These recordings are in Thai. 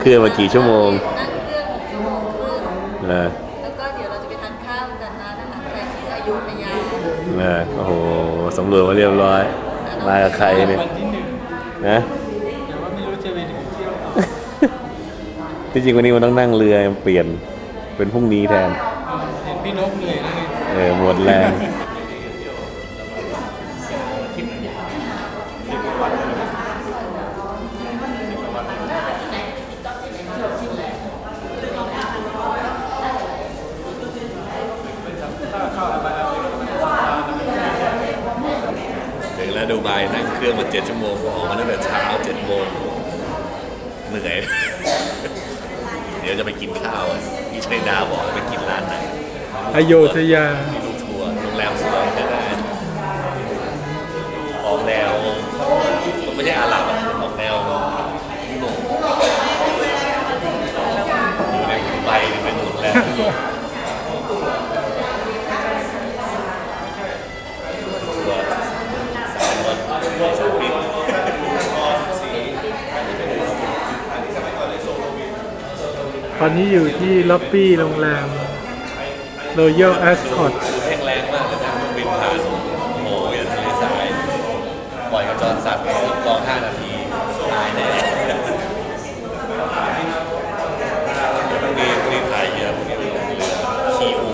เครื่องมากี่ชั่วโมงนั่งเครื่องหกชั่วโมงครึ่งเออแล้วก็เดี๋ยวเราจะไปทานข้าวกันร้านอาหารไทยที่อยุธยาเออโอ้โหสำรวจมาเรียบร้อย มากับใครเนี่ยวันที่หนึ่งนะแต่ว่าไม่รู้จะไปไหนเที่ยวต่อที่จริงวันนี้มันต้องนั่งเรือเปลี่ยนเป็นพรุ่งนี้แทน เห็นพี่นกเหนื่อยแล้วไง เออหมดแรง ถึงแล้วดูไบนั่งเครื่องมาเจ็ดชั่วโมงออกมาตั้งแต่เช้าเจ็ดโมงเหนื่อย เดี๋ยวจะไปกินข้าวพี่ชัย ดาบอกให้ไปกินร้านไหนอโยธยา มีลูกทัวร์โรงแรมสวยใช้ได้ออกแนวมันไม่ใช่อาหรับอะออกแนวยุโรปอยู่ในดูไบนี่เป็นโรงแรมยุโรปทัวร์สามวันสามปี ตอนนี้อยู่ที่ล็อบบี้โรงแรม Royal Ascot แห้งแรงมากเลยนะมันบินผ่านโหอย่างทะเลทรายปล่อยกระจรสัตว์รอห้านาทีตายแน่เดี๋ยวพรุ่งนี้พรุ่งนี้ถ่ายเยอะพรุ่งนี้เรือขี่อู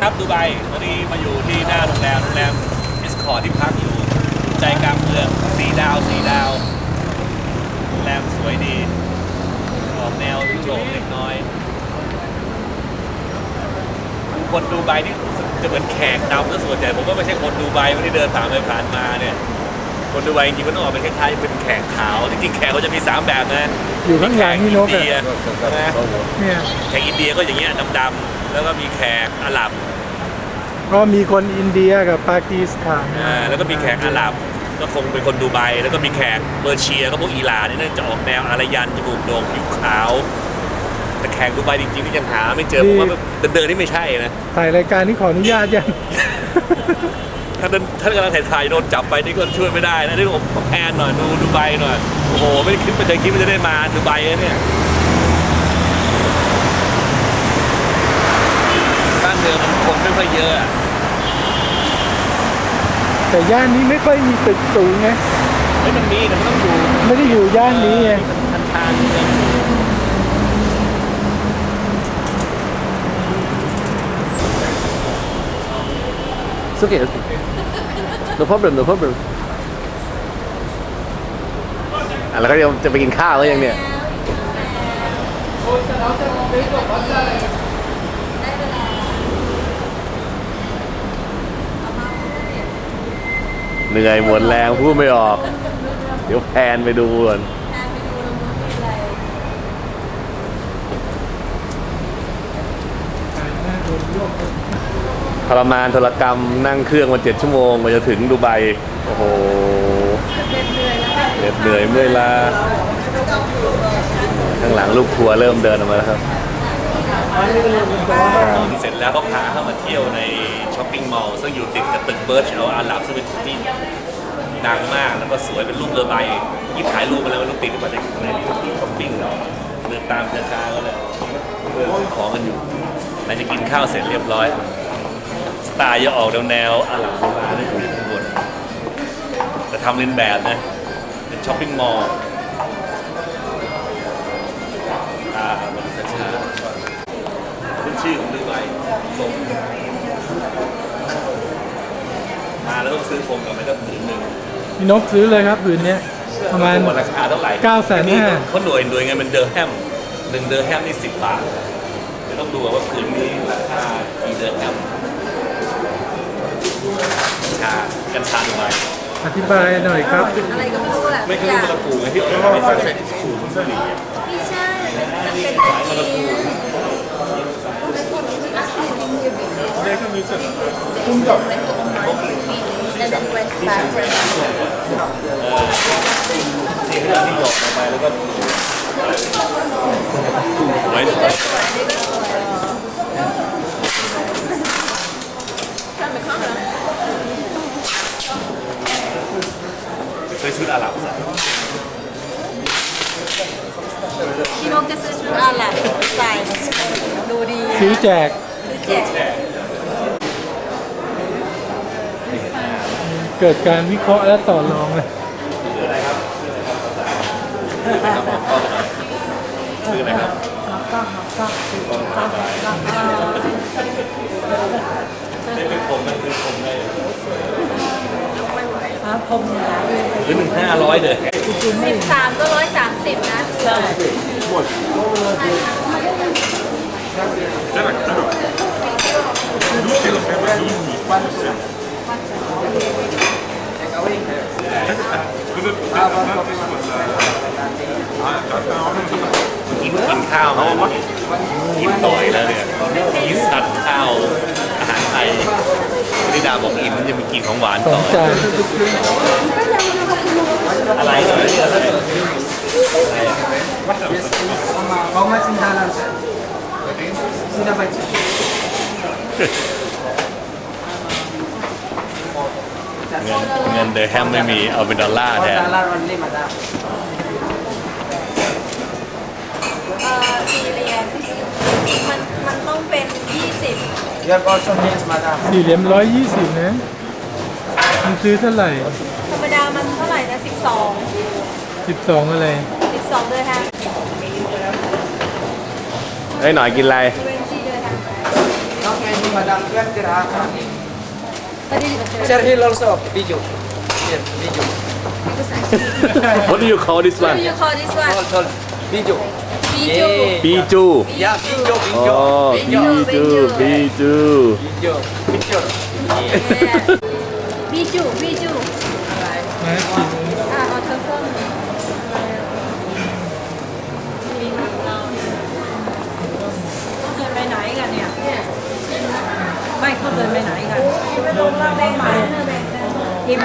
ครับดูไบวันนี้มาอยู่ที่หน้าโรงแรมโรงแรมเอสคอร์ที่พักอยู่ ใจกลางเมืองสีดาวสีดาวโรงแรมสวยดี แนวยุโรปเล็กน้อยคนดูไบนี่รู้สึกจะเหมือนแขกดำซะส่วนใหญ่ผมว่าไม่ใช่คนดูไบไม่ได้เดินผ่านไปผ่านมาเนี่ย คนดูไบจริงๆมันต้องออกเป็นคล้ายๆเป็นแขกขาวจริงๆแขกเขาจะมีสามแบบนะอยู่ข้างหลังนี่นกอินอะเดียนะเนี่ยแขกอินเดียก็อย่างเงี้ยดำๆแล้วก็มีแขกอาหรับก็มีคนอินเดียกับปากีสถานอ่าแล้วก็มีแขกอาหรับ ก็คงเป็นคนดูไบแล้วก็มีแขกเปอร์เซียก็พวกอิหร่านนี่น่าจะออกแนวอารยันจมูกโด่งผิวขาว แต่แขกดูไบจริงๆนี่ยังหาไม่เจอผมว่าเดินๆนี่ไม่ใช่นะถ่ายรายการนี้ขออนุญาตยัง ถ้าเดินถ้ากำลังถ่ายๆโดนจับไปนี่ก็ช่วยไม่ได้นะนี่ผมแอนหน่อยดูดูไบหน่อยโอ้โหไม่ได้คิดไม่ได้คิดว่าจะได้มาดูไบนะเนี่ยบ้านเมืองมันคนไม่ค่อยเยอะอะ แต่ย่านนี้ไม่ค่อยมีตึกสูงไงเฮ้ยมันมีแต่มันต้องอยู่ไม่ได้อยู่ย่านนี้ไงมันทางเมือง It's okay, okay. No problem, no problem. อะแล้วก็จะจะไปกินข้าวแล้วยังเนี่ยได้เวลา เหนื่อยหมดแรงพูดไม่ออก เดี๋ยวแพนไปดูก่อนทนไปดูตรงนู้นมีอะไรทรมานทรกรรมนั่งเครื่องมาเจ็ดชั่วโมงกว่าจะถึงดูไบโอ้โหเหนื่อยเหน็ดเหนื่อยเมื่อยล้าข้างหลังลูกทัวร์เริ่มเดินออกมาแล้วครับ เสร็จแล้วก็พาเข้ามาเที่ยวในช้อปปิ้งมอลล์ซึ่งอยู่ติดกับตึกเบิร์ชเอาอาหรับซึ่งเป็นที่ดังมากแล้วก็สวยเป็นรูปเรือใบยิ่ถ่ายรูปมาแล้วมันต้องติดมาจากในที่ช้อปปิ้งเราเดินตามช้าๆก็เลยเพื่อซื้อของกันอยู่หลังจากกินข้าวเสร็จเรียบร้อย สไตล์จะออกแนวๆอาหรับโบราณเลยอยู่ข้างบนแต่ทำเลียนแบบนะเป็นช้อปปิ้งมอลล์ ลงมาแล้วต้องซื้อโฟมกลับไปก็ผืนหนึ่งพี่นกซื้อเลยครับผืนเนี้ย ประมาณว่าราคาเท่าไหร่950,000นี่เขาหน่วยหน่วยเงินเป็นเดอร์แฮมหนึ่งเดอร์แฮมนี่สิบบาทเดี๋ยวต้องดูว่าผืนนี้ราคากี่เดอร์แฮมกัญชากัญชาดูไบอธิบายหน่อยครับ อะไรก็ไม่รู้แหละไม่ทุใช่กอย่างมะละกรูไงที่เอาไปใส่ขู่มันก็หลีไม่ใช่มันเป็นแบบนี้และเป็นเวสต์บาร์ที่เขาที่หยอกออก ไปแล้วก็สวยสวยเซื้อชุดอาหรับใส่พี่นกจะซื้อชุดอาหรับใส่ดูดีนะซื้อแจกซื้อแจก เกิดการวิเคราะห์และต่อรองเลยซื้ออะไรครับได้เป็นผมมันเป็นผมได้หรือหนึ่งห้าร้อยเลยสิบสามก็ร้อยสามสิบนะใช่ กินกินข้าวมากินต่อยแล้วเนี่ยกินสัตว์ข้าวอาหารไทยนิดาบอกอิ่มจะมีกินของหวานต่อจานอะไรเหรอเนี่ยอะไร How much in dollars? sir? Sina budget? เงินเงินเดอร์แฮมไม่มีเอาเป็นดอลลาร์ One แทน dollar only, madam. เออสี่เหรียญมันมันต้องเป็นยี่สิบ You have also meals, madam. สี่เหลี่ยมร้อยยี่สิบนะมันซื้อเท่าไหร่ธรรมดามันเท่าไหร่นะสิบสองสิบสองอะไรสิบสองเลยฮะเฮ้ยหน่อยกินอะไรเวนจีเลยฮะ No candy, madam. 20 dirham. ตอนนี้อยู่กับเธอ Sir, Hill also. Biju. Here, Biju. What do you call this What one do you call this one Hold, hold. Biju. บีจู Yeah. ปีจู Yeah, Biju, อ๋อ Biju. ปีจูปีจู Biju. Biju. บีจูบีจู นะกิน อะเอาเธอเพิ่ม เดินไปไหนกันเนี่ย ไม่เขาเดินไปไหนกัน แบ่งมาแบ่งกันอิม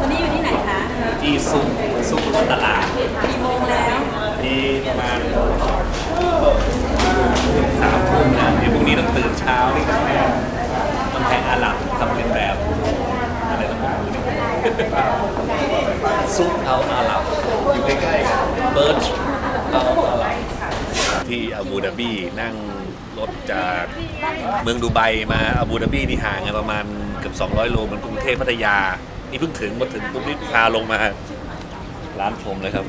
วันนี้อยู่ที่ไหนคะที่ซุปซุปตลาดกี่โมงแล้วที่ประมาณสามทุ่มนะเดี๋ยวพรุ่งนี้ต้องตื่นเช้านี่กาแฟกำแพงอาหรับทำเป็นแบบอะไรต้องบอกดูนี่ซุปเอาอาหรับอยู่ใกล้ๆเบิร์ชเอาอาหรับที่อาบูดาบีนั่งรถจากเมืองดูไบมาอาบูดาบีนี่ห่างกันประมาณเกือบ200 โลเหมือนกรุงเทพพัทยา นี่เพิ่งถึงมาถึงปุ๊บนี่พาลงมา ร้านชมเลยครับ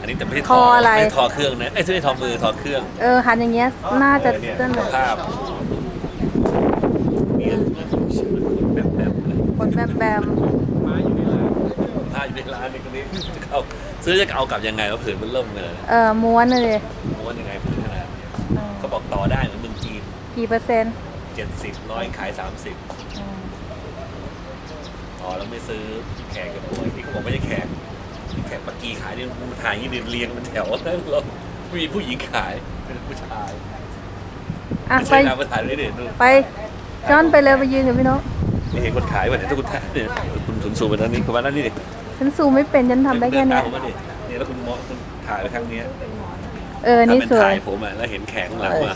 อันนี้แต่ไม่ใช่ทออะไร ไม่ได้ทอเครื่องนะไอ้ยไม่ใช่ทอมือทอเครื่องเออหันอย่างเงี้ยน่าจะเนี่ยเต้นเลยภาพเนี่ยแบบแบบเลย คนแบมแบมภาพอยู่ในร้านนี่คนนี้จะเอาซื้อจะเอากลับยังไงวะผืนมันเริ่มเลยเออม้วนเลยม้วนยังไงผืนขนาดนี้เขาบอกต่อได้เหมือนเมืองจีนกี่เปอร์เซ็นต์ เจ็ดสิบร้อยขายสามสิบอ๋อแล้วไม่ซื้อแขกกับพวกที่เขาบอกไม่ใช่แขกแขกปักกีขายนี่มันถ่ายอย่างนี้เรียงเป็นแถวแล้วเราไม่มีผู้หญิงขายเป็นผู้ชายอะไม่ไปใช่นามประธานไม่เด่นดูไปจอนไปเลยไปยืนกับพี่นกไม่เห็นคนขายวันไหนถ้าคุณท่านเนี่ยคุณถุนสูงไปด้านนี้คุณว่าด้านนี้ดิฉันซูมไม่เป็นฉันทำได้แค่เนี้ยเดินตามผมมาดิเนี่ยแล้วคุณมองคุณถ่ายไปข้างเนี้ยเออนี่ถ้าเป็นสวถ่ายยผมอะแล้วเห็นแขกข้างหลังว่า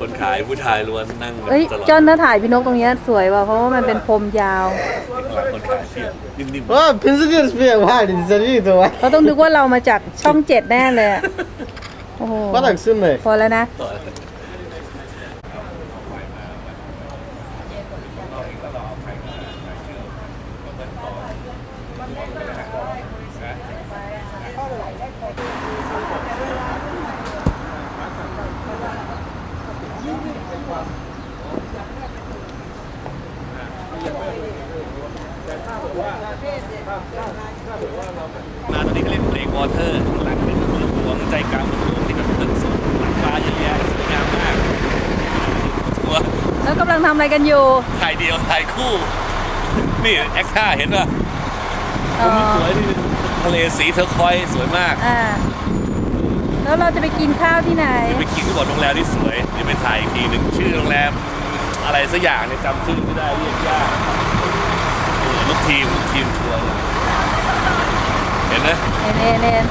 คนขายผู้ชายล้วนนั่งกันเอ้ยตลอดจอนถ้าถ่ายพี่นกตรงเนี้ยสวยว่ะเพราะว่ามันเป็นพรมยาวข้างหลังคนขายเที่ยวนิ่ม Oh, business be hard in Sarito. เขาต้องนึกว่าเรามาจากช่องเจ็ดแน่เลยอะโอ้โห soon, mate. พอแล้วนะๆต่อ มาตอนนี้เขาเรียกเบรกวอเตอร์ข้างหลังเป็นเมืองหลวงใจกลางเมืองหลวงที่แบบตึกสูงหลังฟ้าเยอะแยะสวยงามมากทัวร์ แล้วกำลังทำ อะไรกันอยู่ ถ่ายเดียวถ่ายคู่ นี่แอคท่าเห็นป่ะอ๋อสวยนี่ทะเลสีเทอร์คอยส์สวยมาก อ่า แล้วเราจะไปกินข้าวที่ไหน ไปกินก็บอกโรงแรมที่สวยนี่ไปถ่ายอีกทีหนึ่งชื่อโรงแรม อะไรสักอย่างเนี่ยจำชื่อไม่ได้เรียกยากเออลูกทีมลูกทีมทัวร์เนี่ยเห็นไหมเอ็นเอ็นเอ็น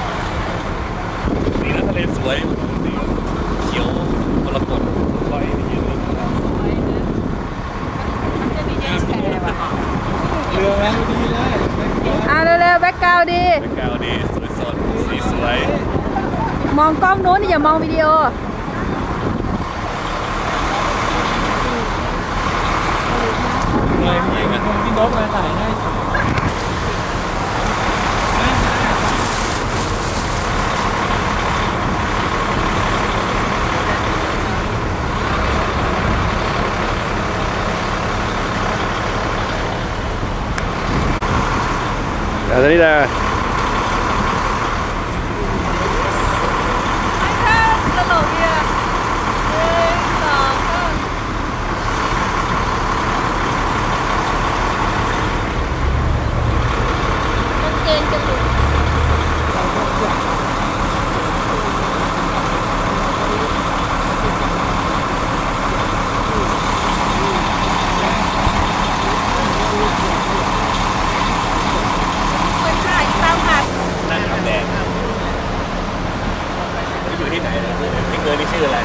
สีน้ำทะเลสวยสีเขียวมรกตลอยนี่ ยืนเลยเรือแรงดีเลยาวดีเป็นกาวดีสวยสดสีสวยมองกล้องนู้นอย่ามองวิดีโอเลยพี่พี่นกมาถ่ายให้อัน นี้นะตลกดีอะหนึ่งสองสามมันเกณฑ์กันอยู่คนขายตามหา นั่งทำแดงนี่อยู่ที่ไหนเนี่ยพี่เกิร์นี่ ชื่ออะไร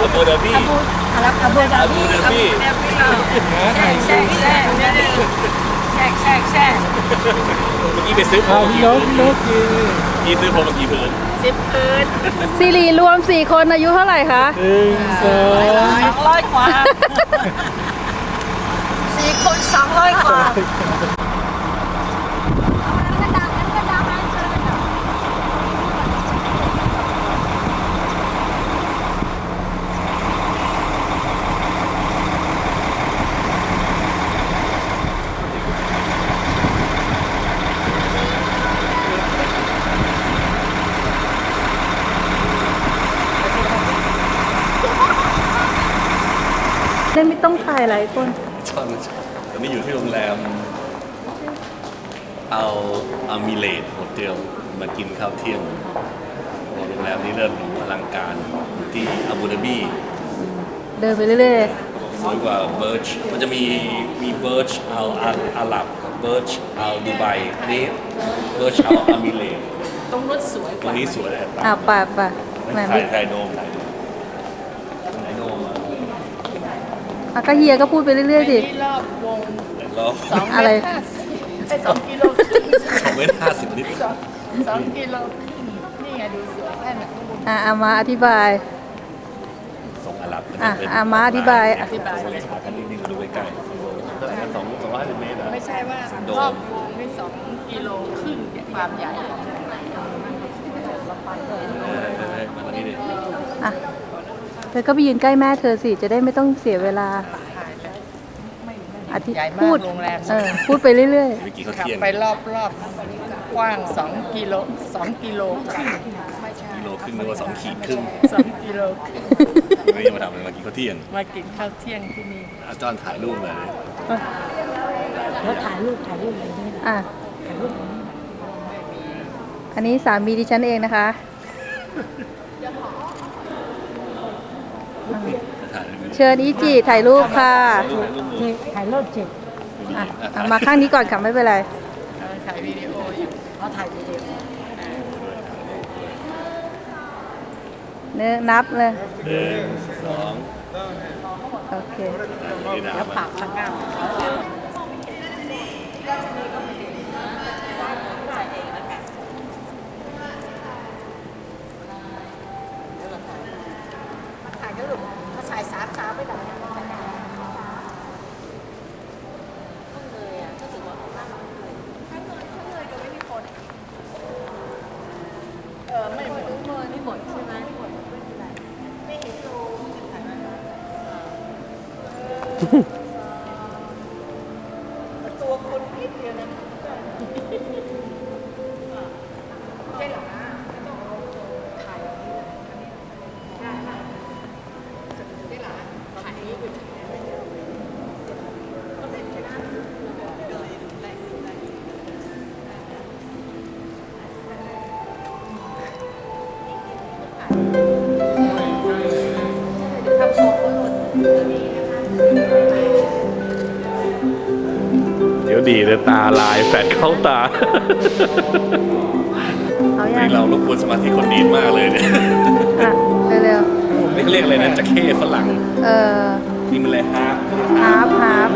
อาบูดาบีอารับอาบูดาอาบีบูดาบีแช่แช่แช่แช่แช่แช่แช่เมื่อกี้ไปซื้อโฟเอามพี่กี่นกผืนพี่นกยืนพี่ซื้อโฟมมากี่ผืนสิบคืนซีรีรวม 4 คนอายุเท่าไหร่คะ หนึ่งสองสองร้อยกว่าสี่คนสองร้อยกว่า เล่นไม่ ต้องถ่ายหลายคนชอบตอนนี้อยู่ที่โรงแรม เอาอามิเลตโฮเทลมากินข้าวเที่ยงโรงแรมนี้เลิศหรูอลังการอยู่ที่อาบูดาบีเดินไปเรื่อยสวยกว่าเบิร์ชมันจะมีมีเบิร์ชเอาอาอาหรับกับเบิร์ชเอาดูไบอันนี้เบิร์ชเอาอามิเลตตรงนู้นสวยตรงนี้สวยเลยๆอะป่าป่าแหมถ่ามียถ่ายโดมถ่ายโดมถ่ายโดมอะ อะก็เฮียก็พูดไปเรื่อยๆสิที่รอบวงแต่รอบสองอะไรเมตรห้าสิบไอ้สองกิโลครึ่งสองเมตรห้าสิบนิดสองสองกิโลครึ่งนี่ไงดูสวยแค่ไหนข้างบนอะอามาอธิบาย สองอาหรับอะเป็นอะมาอธิบาย อธิบายเลยอันนี้นี่ดูใกล้ๆเท่าไหร่นะสองสองร้อยห้าสิบเมตรเหรอไม่ใช่ว่าโดรอมบวงนี่สองกิโลครึ่งเนี่ยความใหญ่เออเออเออมาตรงนี้ดิ อะ เธอก็ไปยืนใกล้แม่เธอสิ จะได้ไม่ต้องเสียเวลาอธิใหญ่มาพูดกโรงแรมเออพูดไปเรื่อยเมื่อกี้เขาขับเที่ยงไปรอบรอบๆกว้าง 2 กิโล2กิโลครึ่งไม่ใช่กิโลครึ่งหรือว่าสองขีดครึ่ง2กิโลครึ่งไม่ได้มาทำอะไรเมื่อกี้เขาเที่ยงมากินข้าวเที่ยงที่นี่อาจารย์ถ่ายรูปเลยแล้วถ่ายรูปถ่ายรูปอะไรนี่ๆอะอันนี้สามีดิฉันเองนะคะ ถ่ายรูปเชิญอีจีถ่ายรูปค่ะถ่ายรูปจิตอะอะมาข้างนี้ก่อนค่ะไม่เป็นไร ถ่ายวิดีโออยู่เขาถ่ายวิดีโอเนื้อนับเลยหนึ่งสองโอเคนี่นะ แล้วปากข้างหน้า ถ่ายก็หลุดมาใส่สามสามไปไหน ท ดี๋ยวดีเลยตาลายแฟดเข้าตาเอายันี่งเรารบกวนสมาธิคนดีมากเลยเนี่ยอะเร็วนี่เขาเรียกอะไรนะจะเข้ฝรั่งๆเออนี่มันอะไรฮาร์ปฮาร์ฟฮาร์ฟ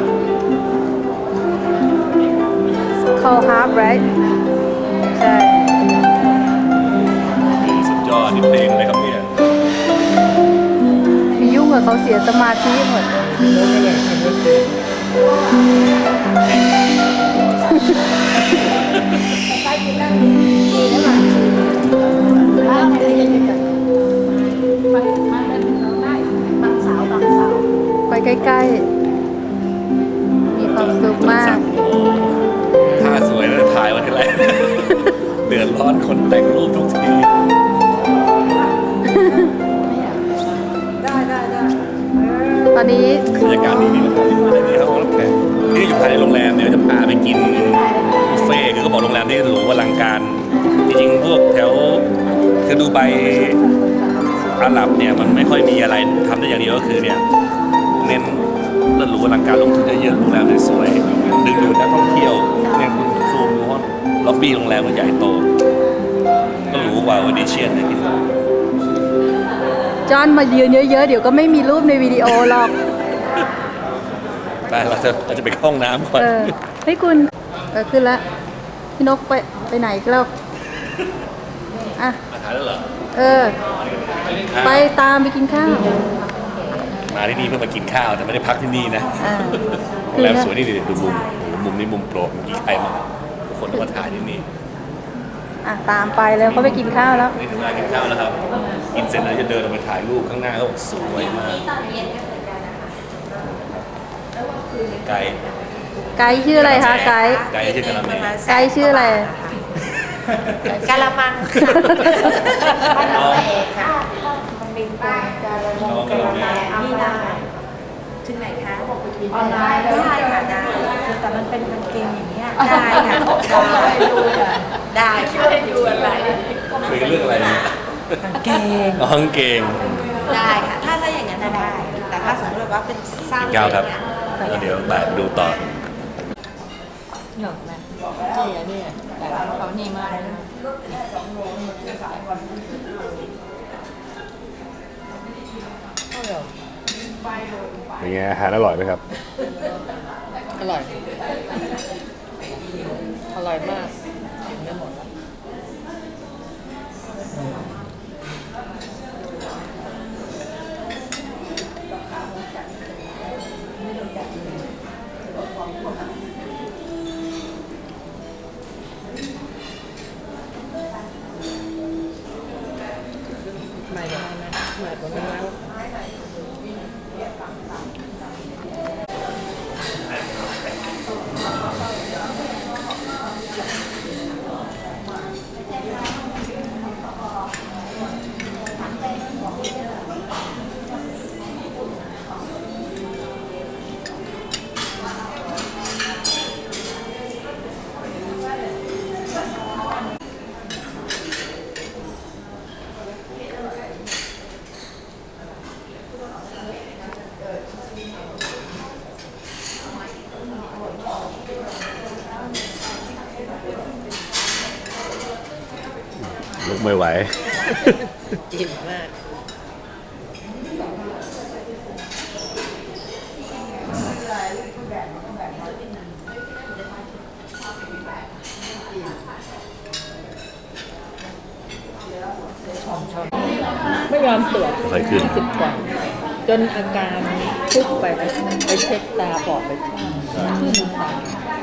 call half right ใช่ สุดยอดนี่เพลงอะไรครับเนี่ยมียุ่งกับเขาเสียสมาธิหมด ไปใกล้ๆ มีความสุขมาก ท่าสวยแล้วถ่ายมาทีไรเดือดร้อนคนแต่งรูปทุกทีได้ได้ได้ตอนนี้ บรรยากาศดีดีนะครับ นี่อยู่ภายในโรงแรมเดี๋ยวจะพาไปกินบุฟเฟ่ต์คือก็บอกโรงแรมที่หรูอลังการ จริงๆพวกแถวคือดูไบอาหรับเนี่ยมันไม่ค่อยมีอะไรทำได้อย่างเดียวก็คือเนี่ยเน้นเลิศหรูอลังการลงทุนเยอะๆโรงแรมสวยๆดึงดูดนักท่องเที่ยวเนี่ยคุณซูมดูว่าล็อบบี้โรงแรมมันใหญ่โต ก็หรูกว่าวันดิเชียนนะคิดว่าจอนมายืนเยอะๆ เดี๋ยวก็ไม่มีรูปในวิดีโอหรอก ไปเราจะเราจะไปเข้าห้องน้ำก่อน เออเฮ้ยคุณเออขึ้นละพี่นกไปไปไหนกันแล้วอะมาถ่ายแล้วเหรอเออ ไปตามไปกินข้าวมาที่นี่เพื่อมากินข้าวแต่ไม่ได้พักที่นี่นะอ่าโรงแรมสวยนี่ดิดูมุมมุมนี้มุมโปรดมุมกี่ใครมาทุกคนต้องมาถ่ายที่นี่อะตามไปแล้วเขาไปกินข้าวแล้ว นี่ถึงเวลากินข้าวแล้วครับ กินเสร็จแล้วจะเดินออกไปถ่ายรูปข้างหน้าก็บอกสวยมาก ไกด์ไกด์ชื่ออะไรคะไกด์ ไกด์ชื่อกะละแม ไกด์ชื่ออะไร กะละมังค่ะบ้านน้องเอกค่ะน้องกะละแมนี่ได้ถึงไหนคะออนไลน์ได้ค่ะได้แต่มันเป็นกางเกงอย่างเงี้ยได้ค่ะได้ค่ะดูอะไรคุยกันเรื่องอะไรเนี่ยกางเกงน้องเก่งได้ค่ะถ้าถ้าอย่างนั้นน่ะได้ แต่ถ้าสมมติว่าเป็นสั้นกินข้าวครับ แล้วเดี๋ยวแบบดูต่อหยอกนะนี่นี่แต่เขานี่มากเลยนะเป็นไงอาหารอร่อยไหมครับ อร่อย อร่อยมากกินไม่หมด ไม่ได้นะ ล้วลุกไม่ไหว อิ่มมาก ไม่ยอมตรวจค่อยขึ้น สิบกว่าจนอาการทุกไปนะไปเช็คตาปอดไปขึ้นตา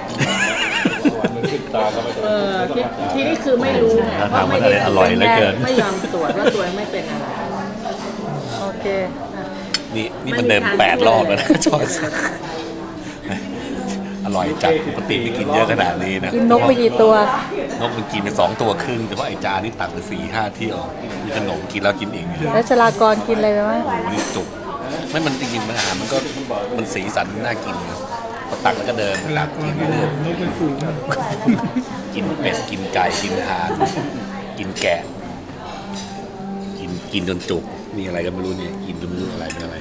เออที่ที่นี่คือไม่รู้ไงถ้าถามว่าอะไรอร่อยเหลือเกิน ไม่ยอมตรวจว่าตัวเองไม่เป็นอะไรโอเคอะนี่นี่มันเดินแปดรอบแล้วนะจอยอร่อยจัดปกติไม่กินเยอะขนาดนี้นะกินนกไปกี่ตัวนกมันกินไปสองตัวครึ่งแต่ว่าไอจานนี่ตักไปสี่ห้าเที่ยวมีขนมกินแล้วกินเองเนี่ย แล้วชลากรกินอะไรไปบ้าง โอ้โหนี่จุกไม่มันจริงๆมันอาหารมันก็มันสีสันน่ากินนะ พอตักแล้วก็เดินตักกินเรื่อยนกเป็นฝูงอะกินเป็ดกินไก่กินหางกินแกะ กินกินจนจุกนี่อะไรก็ไม่รู้เนี่ยกินจนไม่รู้อะไรเป็นอะไร